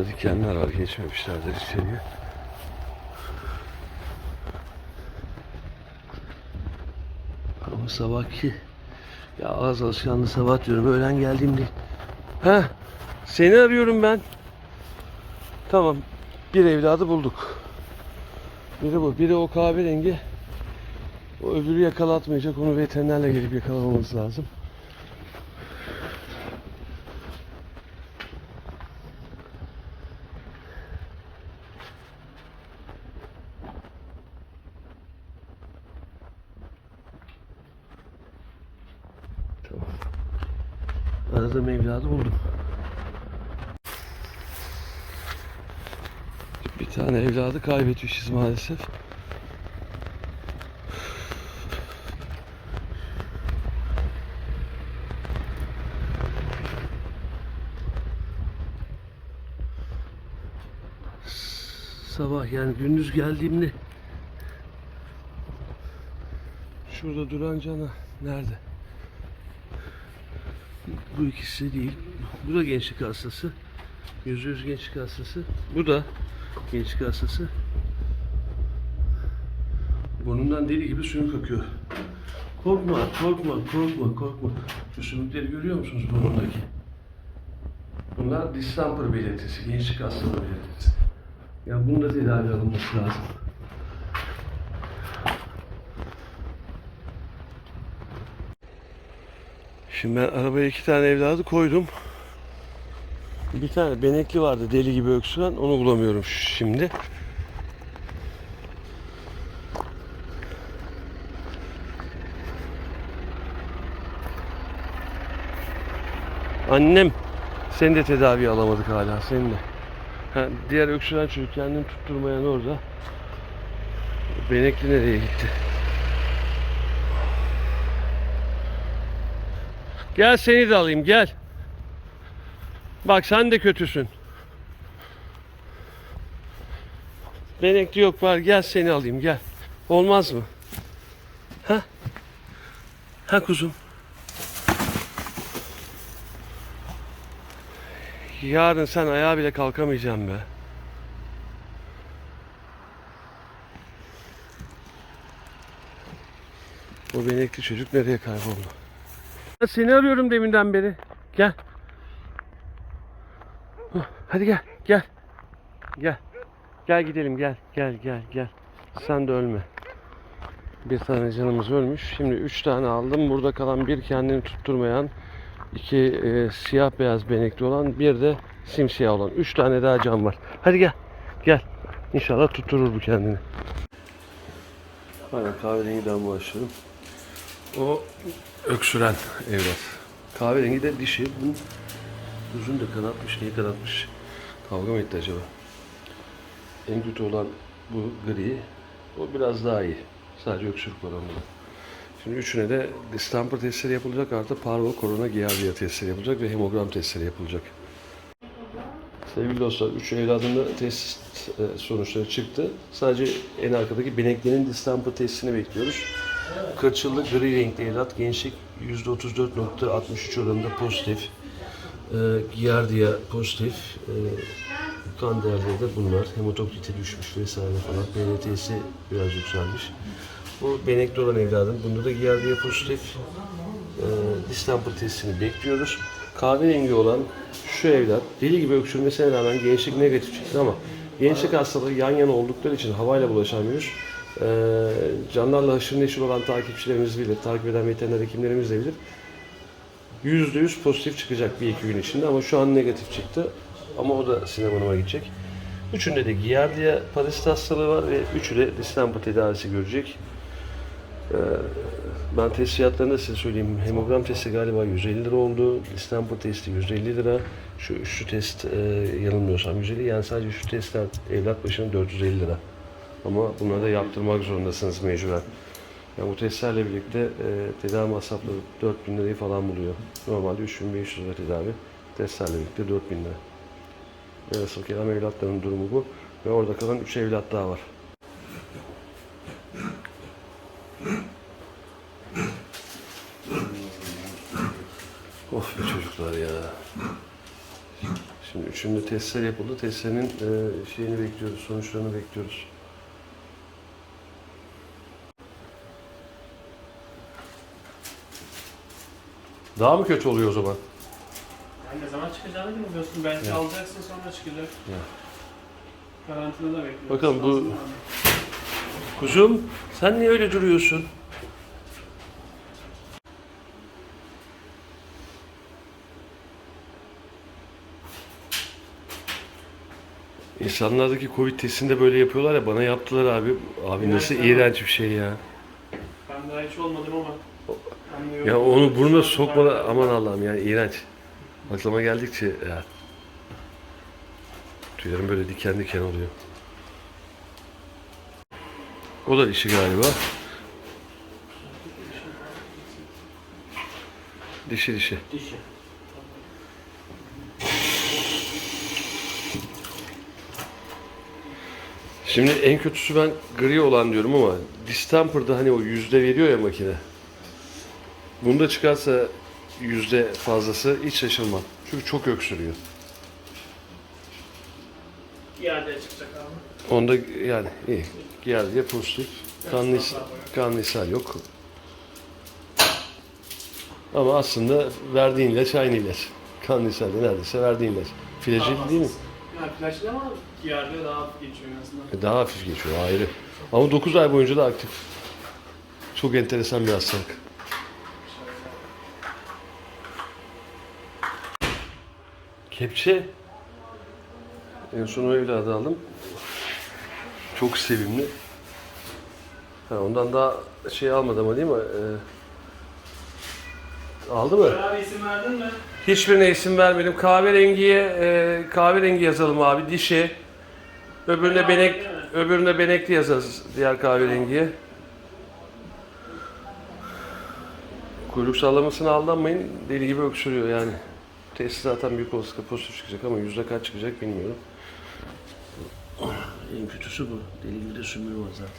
Burada dikenler var. Geçmemişlerdir içeriye. Ama sabahki ya ağız alışkanlığı sabah diyorum. Öğlen geldiğimde. Ha, seni arıyorum ben. Tamam. Bir evladı bulduk. Biri bu. Biri o kahverengi. O öbürü yakalatmayacak. Onu veterinerle gelip yakalamamız lazım. Aradığım evladı buldum. Bir tane evladı kaybetmişiz maalesef. Sabah yani gündüz geldiğimde şurada duran cana nerede? Bu ikisi değil. Bu da gençlik hastası. Yüzde yüz gençlik hastası. Bu da gençlik hastası. Burnundan deli gibi sümük akıyor. Korkma, korkma, korkma, korkma. Şu sümükleri görüyor musunuz burnundaki? Bunlar distemper belirtisi, gençlik hastalığı belirtisi. Ya bunun da tedavi alınması lazım. Şimdi ben arabaya iki tane evladı koydum. Bir tane benekli vardı deli gibi öksüren onu bulamıyorum şimdi. Annem seni de tedavi alamadık hala senin de. Ha, diğer öksüren çocuk kendini tutturmayan orada. Benekli nereye gitti? Gel seni de alayım gel. Bak sen de kötüsün. Benekli yok var gel seni alayım gel. Olmaz mı? Ha? Ha kuzum. Yarın sen ayağa bile kalkamayacaksın be. O benekli çocuk nereye kayboldu? Seni arıyorum deminden beri. Gel. Hadi gel, gel. Gel. Gel gidelim, gel. Gel, gel, gel. Sen de ölme. Bir tane canımız ölmüş. Şimdi üç tane aldım. Burada kalan bir kendini tutturmayan, iki e, siyah beyaz benekli olan, bir de simsiyah olan. Üç tane daha can var. Hadi gel. Gel. İnşallah tutturur bu kendini. Aynen kahverengiden başlayalım. O öksüren evlat. Kahverengi de dişi. Bunun uzun da kanatmış. Niye kanatmış? Kavga mı etti acaba? En kötü olan bu gri. O biraz daha iyi. Sadece öksürük var onda. Şimdi üçüne de distemper testleri yapılacak artı parvo korona giardia testleri yapılacak ve hemogram testleri yapılacak. Sevgili dostlar, üç evladında test e, sonuçları çıktı. Sadece en arkadaki beneklinin distemper testini bekliyoruz. Kırçıllı gri renkli evlat gençlik %34.63 oranında pozitif. E, Giardia pozitif. E, kan değerleri de bunlar. Hematokriti düşmüş vesaire falan. BNT'si biraz yükselmiş. Bu benekli olan evladım. Bunda da Giardia pozitif. E, distemper testini bekliyoruz. Kahverengi olan şu evlat deli gibi öksürmesine rağmen gençlik negatif çıktı ama gençlik hastalığı yan yana oldukları için havayla bulaşan virüs ee, canlarla haşır neşir olan takipçilerimiz bilir, takip eden veteriner hekimlerimiz de bilir. %100 pozitif çıkacak bir iki gün içinde ama şu an negatif çıktı. Ama o da sinemanıma gidecek. Üçünde de Giardia parazit hastalığı var ve üçü de distemper tedavisi görecek. Ee, ben test fiyatlarını da size söyleyeyim. Hemogram testi galiba 150 lira oldu. Distemper testi 150 lira. Şu üçlü test e, yanılmıyorsam 150. Yani sadece şu testler evlat başına 450 lira. Ama bunları da yaptırmak zorundasınız mecburen. Yani bu testlerle birlikte e, tedavi masrafları 4000 lirayı falan buluyor. Normalde 3500 lira tedavi. Testlerle birlikte 4000 lira. Velhasıl kelam evlatların durumu bu. Ve orada kalan 3 evlat daha var. Of be çocuklar ya. Şimdi 3 Şimdi testler yapıldı. Testlerin e, şeyini bekliyoruz, sonuçlarını bekliyoruz. Daha mı kötü oluyor o zaman? Yani ne zaman çıkacağını bilmiyorsun. Belki Ya. alacaksın sonra çıkacak. Ya. Karantinada bekliyoruz. Bakalım bu- Aslında. Kuzum, sen niye öyle duruyorsun? İnsanlardaki Covid testini de böyle yapıyorlar ya bana yaptılar abi. Abi nasıl iğrenç bir şey ya. Ben daha hiç olmadım ama. Ya onu burnuna sokmadan aman Allah'ım yani iğrenç. Aklıma geldikçe ya. Tüylerim böyle diken diken oluyor. O da işi galiba. Dişi dişi. Dişi. Şimdi en kötüsü ben gri olan diyorum ama distemper'da hani o yüzde veriyor ya makine. Bunda çıkarsa yüzde fazlası hiç şaşırmam. Çünkü çok öksürüyor. İadeye çıkacak abi. Onda yani iyi. Geldi pozitif. Kanlı, kanlı ishal yok. Ama aslında verdiğin ilaç aynı ilaç. Kanlı ishalde neredeyse verdiğin ilaç. Flajil değil mi? Yani ama iade daha hafif geçiyor en azından. E, Daha hafif geçiyor ayrı. Ama 9 ay boyunca da aktif. Çok enteresan bir hastalık. Kepçe. En son o evladı aldım. Çok sevimli. Ha, ondan daha şey almadı ama değil mi? Ee, aldı mı? Abi isim verdin mi? Hiçbirine isim vermedim. Kahverengiye e, kahverengi yazalım abi. Dişi. Öbürüne benek öbürüne benekli yazarız diğer kahverengiye. Kuyruk sallamasına aldanmayın. Deli gibi öksürüyor yani. Testi zaten büyük olasılıkla pozitif çıkacak ama yüzde kaç çıkacak bilmiyorum. En kötüsü bu. Deli gibi de sümürü var zaten.